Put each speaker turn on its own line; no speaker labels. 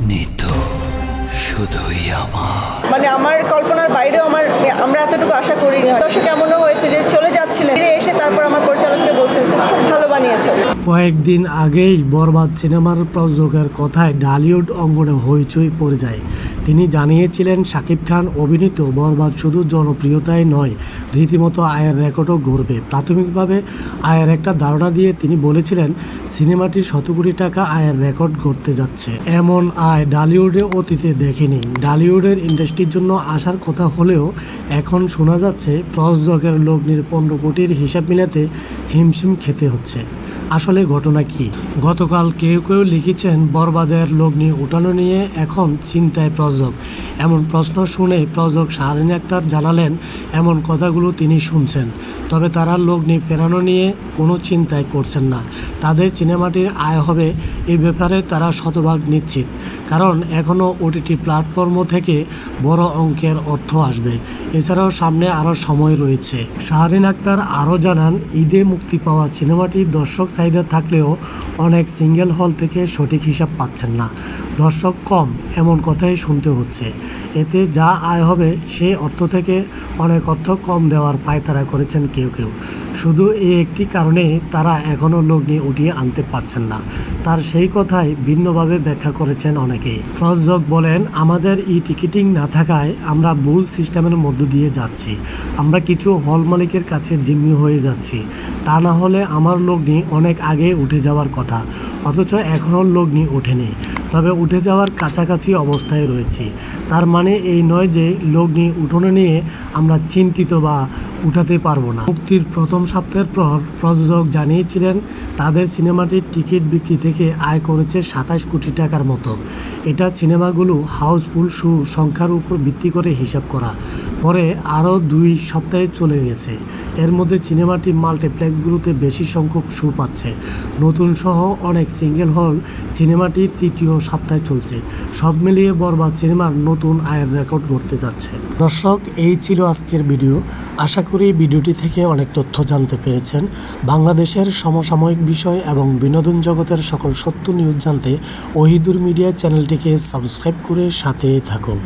নিত শুধুই আমার। মানে আমার কল্পনার বাইরে আমার আমরা এতটুকু আশা করিনি। দর্শক এমনও হয়েছে যে চলে যাচ্ছিলেন। ফিরে এসে তারপর আমার পরিচালককে বলছেন, তুমি খুব ভালো বানিয়েছো।
কয়েকদিন আগেই বরবাদ সিনেমার প্রযোজকের কথায় ডালিউড অঙ্গনে হইচই পড়ে যায়। তিনি জানিয়েছিলেন, শাকিব খান অভিনীত বরবাদ শুধু জনপ্রিয়তাই নয়, রীতিমতো আয়ের রেকর্ডও গড়বে। প্রাথমিকভাবে আয়ের একটা ধারণা দিয়ে তিনি বলেছিলেন, সিনেমাটি শত কোটি টাকা আয়ের রেকর্ড গড়তে যাচ্ছে। এমন আয় ডালিউডে অতীতে দেখেনি। ডালিউডের ইন্ডাস্ট্রির জন্য আসার কথা হলেও এখন শোনা যাচ্ছে, প্রযোজকের লগ্নির পনেরো কোটির হিসাব মিলাতে হিমশিম খেতে হচ্ছে। আসলে ঘটনা কি? গতকাল কেউ কেউ লিখেছেন, বরবাদের লগ্নি উঠানো নিয়ে এখন চিন্তায় প্রযোজক। এমন প্রশ্ন শুনে প্রযোজক শাহরিন আক্তার জানালেন, এমন কথাগুলো তিনি শুনছেন। তবে তারা লগ্নি ফেরানো নিয়ে কোনো চিন্তায় করছেন না। তাদের সিনেমাটির আয় হবে এই ব্যাপারে তারা শতভাগ নিশ্চিত। কারণ এখনও ওটিটি প্ল্যাটফর্ম থেকে বড় অঙ্কের অর্থ আসবে। এছাড়াও সামনে আরও সময় রয়েছে। শাহরিন আক্তার আরও জানান, ঈদে মুক্তি পাওয়া সিনেমাটি দর্শক চাহিদা থাকলেও অনেক সিঙ্গেল হল থেকে সঠিক হিসাব পাচ্ছেন না। দর্শক কম, এমন কথাই শুনতে হচ্ছে। এতে যা আয় হবে সেই অর্থ থেকে অনেক অর্থ কম দেওয়ার পায়তারা করেছেন কেউ কেউ। শুধু এই একটি কারণে তারা এখনও লগ্নি উঠিয়ে আনতে পারছেন না। তার সেই কথাই ভিন্নভাবে ব্যাখ্যা করেছেন অনেকেই। প্রযোজক বলেন, আমাদের ই টিকিটিং না থাকায় আমরা ভুল সিস্টেমের মধ্য দিয়ে যাচ্ছি। আমরা কিছু হল মালিকের কাছে জিম্মি হয়ে যাচ্ছি। তা না হলে আমার লগ্নি অনেক আগে উঠে যাওয়ার কথা। অথচ এখনও লগ্নি ওঠেনি। তবে উঠে যাওয়ার কাছাকাছি অবস্থায় রয়েছি। তার মানে এই নয় যে লগ্নি উঠোনে নিয়ে আমরা চিন্তিত বা উঠাতে পারব না। মুক্তির প্রথম সপ্তাহের পর প্রযোজক জানিয়েছিলেন, তাদের সিনেমাটির টিকিট বিক্রি থেকে আয় করেছে সাতাশ কোটি টাকার মতো। এটা সিনেমাগুলো হাউসফুল শু সংখ্যার উপর ভিত্তি করে হিসাব করা। পরে আরও দুই সপ্তাহে চলে গেছে। এর মধ্যে সিনেমাটি মাল্টিপ্লেক্সগুলোতে বেশি সংখ্যক শু পাচ্ছে। নতুন সহ অনেক সিঙ্গেল হল সিনেমাটি তৃতীয় সপ্তাহে চলছে। সব মিলিয়ে বরবাদ সিনেমার নতুন আয়ের রেকর্ড গড়তে যাচ্ছে। দর্শক, এই ছিল আজকের ভিডিও। আশা করি ভিডিওটি থেকে অনেক তথ্য জানতে পেরেছেন। বাংলাদেশের সমসাময়িক বিষয় এবং বিনোদন জগতের সকল সত্য নিউজ জানতে ওহিদুর মিডিয়া চ্যানেলটিকে সাবস্ক্রাইব করে সাথে থাকুন।